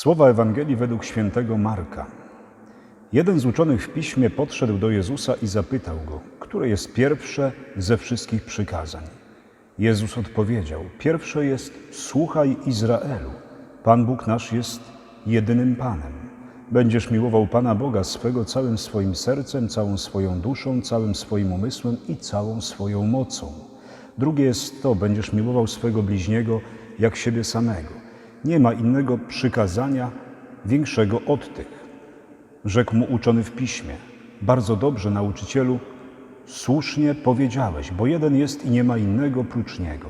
Słowa Ewangelii według świętego Marka. Jeden z uczonych w piśmie podszedł do Jezusa i zapytał go, które jest pierwsze ze wszystkich przykazań. Jezus odpowiedział: Pierwsze jest: Słuchaj Izraelu. Pan Bóg nasz jest jedynym Panem. Będziesz miłował Pana Boga swego całym swoim sercem, całą swoją duszą, całym swoim umysłem i całą swoją mocą. Drugie jest to: będziesz miłował swego bliźniego jak siebie samego. Nie ma innego przykazania większego od tych. Rzekł mu uczony w piśmie: Bardzo dobrze, nauczycielu, słusznie powiedziałeś, bo jeden jest i nie ma innego prócz niego.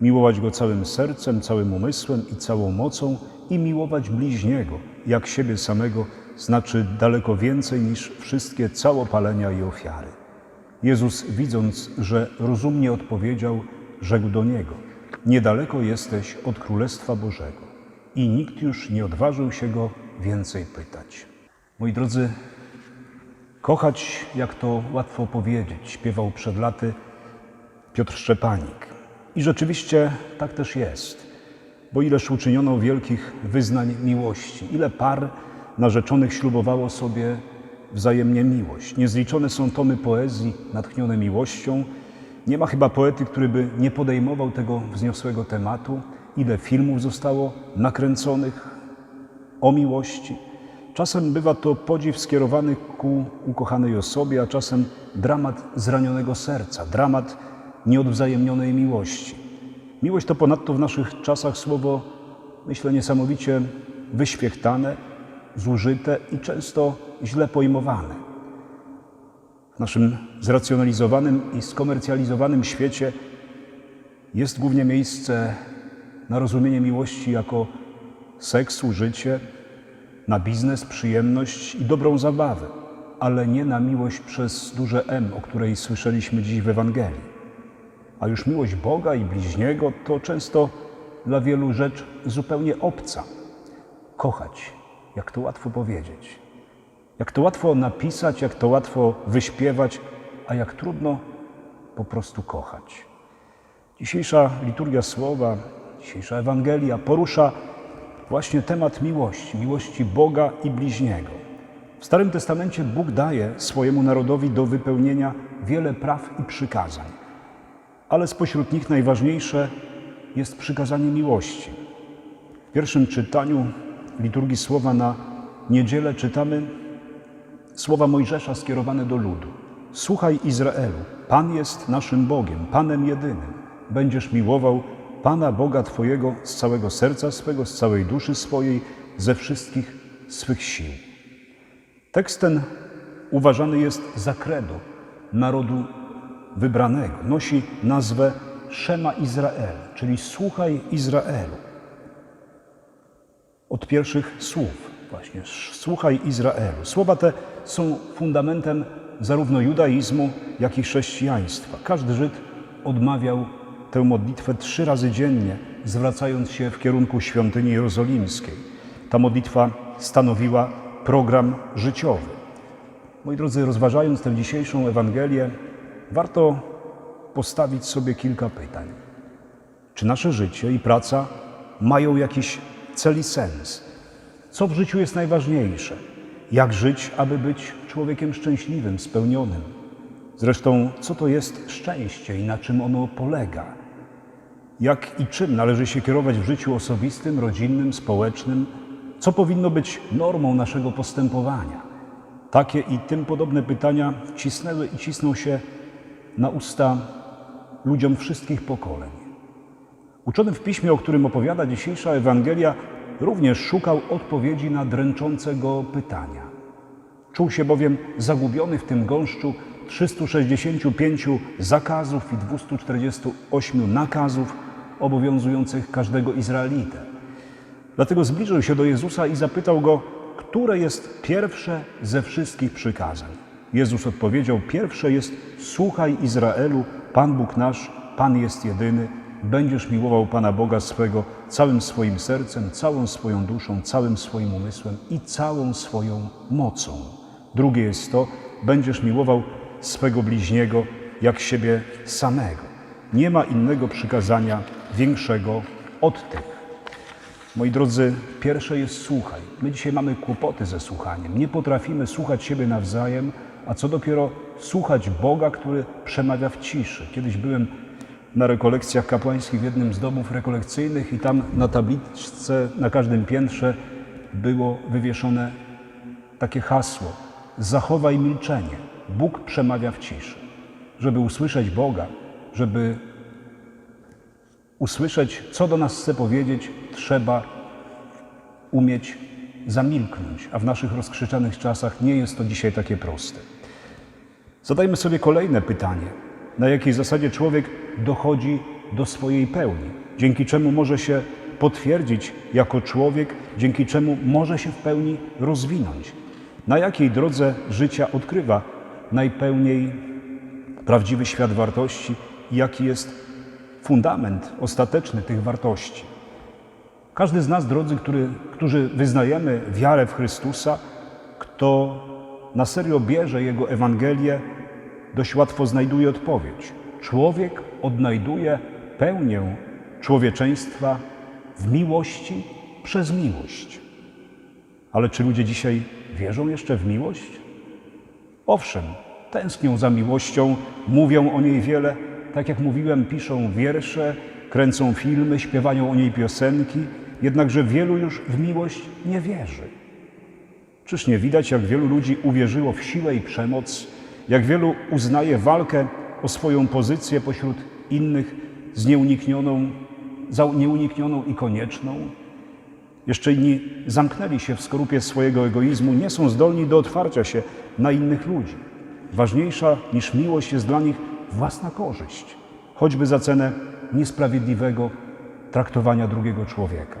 Miłować go całym sercem, całym umysłem i całą mocą i miłować bliźniego, jak siebie samego, znaczy daleko więcej niż wszystkie całopalenia i ofiary. Jezus, widząc, że rozumnie odpowiedział, rzekł do niego: Niedaleko jesteś od Królestwa Bożego. I nikt już nie odważył się go więcej pytać. Moi drodzy, kochać, jak to łatwo powiedzieć, śpiewał przed laty Piotr Szczepanik. I rzeczywiście tak też jest, bo ileż uczyniono wielkich wyznań miłości, ile par narzeczonych ślubowało sobie wzajemnie miłość. Niezliczone są tomy poezji natchnione miłością. Nie ma chyba poety, który by nie podejmował tego wzniosłego tematu. Ile filmów zostało nakręconych o miłości. Czasem bywa to podziw skierowany ku ukochanej osobie, a czasem dramat zranionego serca, dramat nieodwzajemnionej miłości. Miłość to ponadto w naszych czasach słowo, myślę, niesamowicie wyświechtane, zużyte i często źle pojmowane. W naszym zracjonalizowanym i skomercjalizowanym świecie jest głównie miejsce na rozumienie miłości jako seksu, życie, na biznes, przyjemność i dobrą zabawę, ale nie na miłość przez duże M, o której słyszeliśmy dziś w Ewangelii. A już miłość Boga i bliźniego to często dla wielu rzecz zupełnie obca. Kochać, jak to łatwo powiedzieć, jak to łatwo napisać, jak to łatwo wyśpiewać, a jak trudno po prostu kochać. Dzisiejsza liturgia słowa, dzisiejsza Ewangelia porusza właśnie temat miłości, miłości Boga i bliźniego. W Starym Testamencie Bóg daje swojemu narodowi do wypełnienia wiele praw i przykazań, ale spośród nich najważniejsze jest przykazanie miłości. W pierwszym czytaniu liturgii słowa na niedzielę czytamy słowa Mojżesza skierowane do ludu. Słuchaj Izraelu, Pan jest naszym Bogiem, Panem jedynym. Będziesz miłował Pana Boga Twojego z całego serca swego, z całej duszy swojej, ze wszystkich swych sił. Tekst ten uważany jest za credo narodu wybranego. Nosi nazwę Szema Izrael, czyli słuchaj Izraelu. Od pierwszych słów właśnie, słuchaj Izraelu. Słowa te są fundamentem zarówno judaizmu, jak i chrześcijaństwa. Każdy Żyd odmawiał tę modlitwę trzy razy dziennie, zwracając się w kierunku świątyni jerozolimskiej. Ta modlitwa stanowiła program życiowy. Moi drodzy, rozważając tę dzisiejszą Ewangelię, warto postawić sobie kilka pytań. Czy nasze życie i praca mają jakiś cel i sens? Co w życiu jest najważniejsze? Jak żyć, aby być człowiekiem szczęśliwym, spełnionym? Zresztą, co to jest szczęście i na czym ono polega? Jak i czym należy się kierować w życiu osobistym, rodzinnym, społecznym? Co powinno być normą naszego postępowania? Takie i tym podobne pytania cisnęły i cisną się na usta ludziom wszystkich pokoleń. Uczony w piśmie, o którym opowiada dzisiejsza Ewangelia, również szukał odpowiedzi na dręczące go pytania. Czuł się bowiem zagubiony w tym gąszczu 365 zakazów i 248 nakazów obowiązujących każdego Izraelitę. Dlatego zbliżył się do Jezusa i zapytał go, które jest pierwsze ze wszystkich przykazań. Jezus odpowiedział: Pierwsze jest: Słuchaj Izraelu, Pan Bóg nasz, Pan jest jedyny. Będziesz miłował Pana Boga swego całym swoim sercem, całą swoją duszą, całym swoim umysłem i całą swoją mocą. Drugie jest to: będziesz miłował swego bliźniego jak siebie samego. Nie ma innego przykazania większego od tych. Moi drodzy, pierwsze jest słuchaj. My dzisiaj mamy kłopoty ze słuchaniem. Nie potrafimy słuchać siebie nawzajem, a co dopiero słuchać Boga, który przemawia w ciszy. Kiedyś byłem na rekolekcjach kapłańskich w jednym z domów rekolekcyjnych i tam na tabliczce na każdym piętrze było wywieszone takie hasło: Zachowaj milczenie. Bóg przemawia w ciszy. Żeby usłyszeć Boga, żeby usłyszeć, co do nas chce powiedzieć, trzeba umieć zamilknąć, a w naszych rozkrzyczanych czasach nie jest to dzisiaj takie proste. Zadajmy sobie kolejne pytanie: na jakiej zasadzie człowiek dochodzi do swojej pełni, dzięki czemu może się potwierdzić jako człowiek, dzięki czemu może się w pełni rozwinąć? Na jakiej drodze życia odkrywa najpełniej prawdziwy świat wartości? Jaki jest fundament ostateczny tych wartości? Każdy z nas, drodzy, który, którzy wyznajemy wiarę w Chrystusa, kto na serio bierze Jego Ewangelię, dość łatwo znajduje odpowiedź. Człowiek odnajduje pełnię człowieczeństwa w miłości przez miłość. Ale czy ludzie dzisiaj wierzą jeszcze w miłość? Owszem, tęsknią za miłością, mówią o niej wiele, tak jak mówiłem, piszą wiersze, kręcą filmy, śpiewają o niej piosenki, jednakże wielu już w miłość nie wierzy. Czyż nie widać, jak wielu ludzi uwierzyło w siłę i przemoc, jak wielu uznaje walkę o swoją pozycję pośród innych z nieuniknioną, za nieuniknioną i konieczną? Jeszcze inni zamknęli się w skorupie swojego egoizmu, nie są zdolni do otwarcia się na innych ludzi. Ważniejsza niż miłość jest dla nich własna korzyść, choćby za cenę niesprawiedliwego traktowania drugiego człowieka.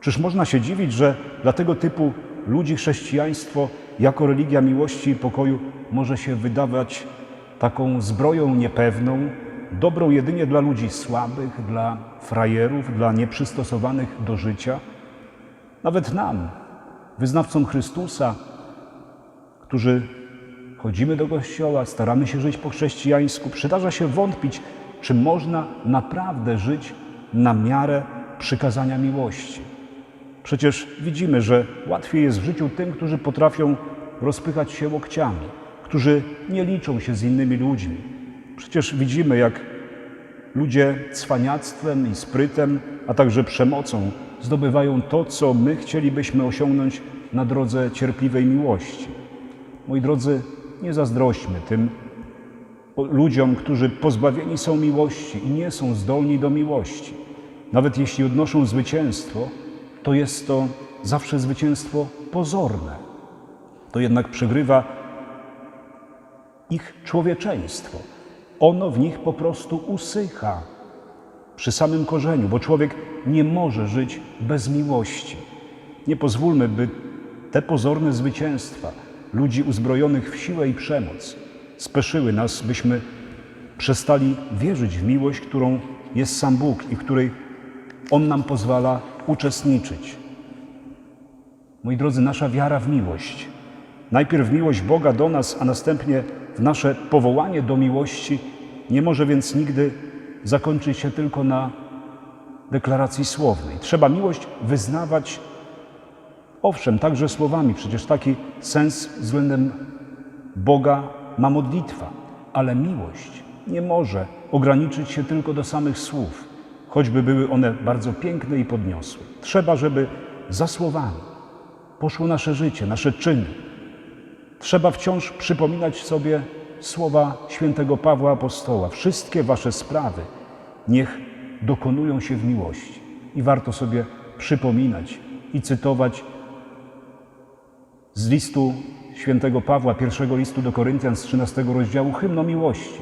Czyż można się dziwić, że dla tego typu ludzi chrześcijaństwo jako religia miłości i pokoju może się wydawać taką zbroją niepewną, dobrą jedynie dla ludzi słabych, dla frajerów, dla nieprzystosowanych do życia? Nawet nam, wyznawcom Chrystusa, którzy chodzimy do kościoła, staramy się żyć po chrześcijańsku, przydarza się wątpić, czy można naprawdę żyć na miarę przykazania miłości. Przecież widzimy, że łatwiej jest w życiu tym, którzy potrafią rozpychać się łokciami, którzy nie liczą się z innymi ludźmi. Przecież widzimy, jak ludzie cwaniactwem i sprytem, a także przemocą zdobywają to, co my chcielibyśmy osiągnąć na drodze cierpliwej miłości. Moi drodzy, nie zazdrośćmy tym ludziom, którzy pozbawieni są miłości i nie są zdolni do miłości. Nawet jeśli odnoszą zwycięstwo, to jest to zawsze zwycięstwo pozorne. To jednak przegrywa ich człowieczeństwo. Ono w nich po prostu usycha przy samym korzeniu, bo człowiek nie może żyć bez miłości. Nie pozwólmy, by te pozorne zwycięstwa ludzi uzbrojonych w siłę i przemoc speszyły nas, byśmy przestali wierzyć w miłość, którą jest sam Bóg i której On nam pozwala uczestniczyć. Moi drodzy, nasza wiara w miłość, najpierw miłość Boga do nas, a następnie w nasze powołanie do miłości, nie może więc nigdy zakończyć się tylko na deklaracji słownej. Trzeba miłość wyznawać, owszem, także słowami, przecież taki sens względem Boga ma modlitwa, ale miłość nie może ograniczyć się tylko do samych słów, choćby były one bardzo piękne i podniosłe. Trzeba, żeby za słowami poszło nasze życie, nasze czyny. Trzeba wciąż przypominać sobie słowa świętego Pawła Apostoła. Wszystkie wasze sprawy niech dokonują się w miłości. I warto sobie przypominać i cytować z listu świętego Pawła, pierwszego listu do Koryntian z 13 rozdziału, hymn o miłości.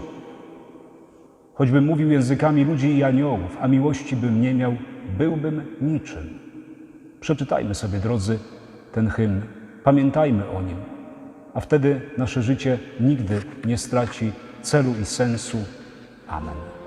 Choćbym mówił językami ludzi i aniołów, a miłości bym nie miał, byłbym niczym. Przeczytajmy sobie, drodzy, ten hymn, pamiętajmy o nim, a wtedy nasze życie nigdy nie straci celu i sensu. Amen.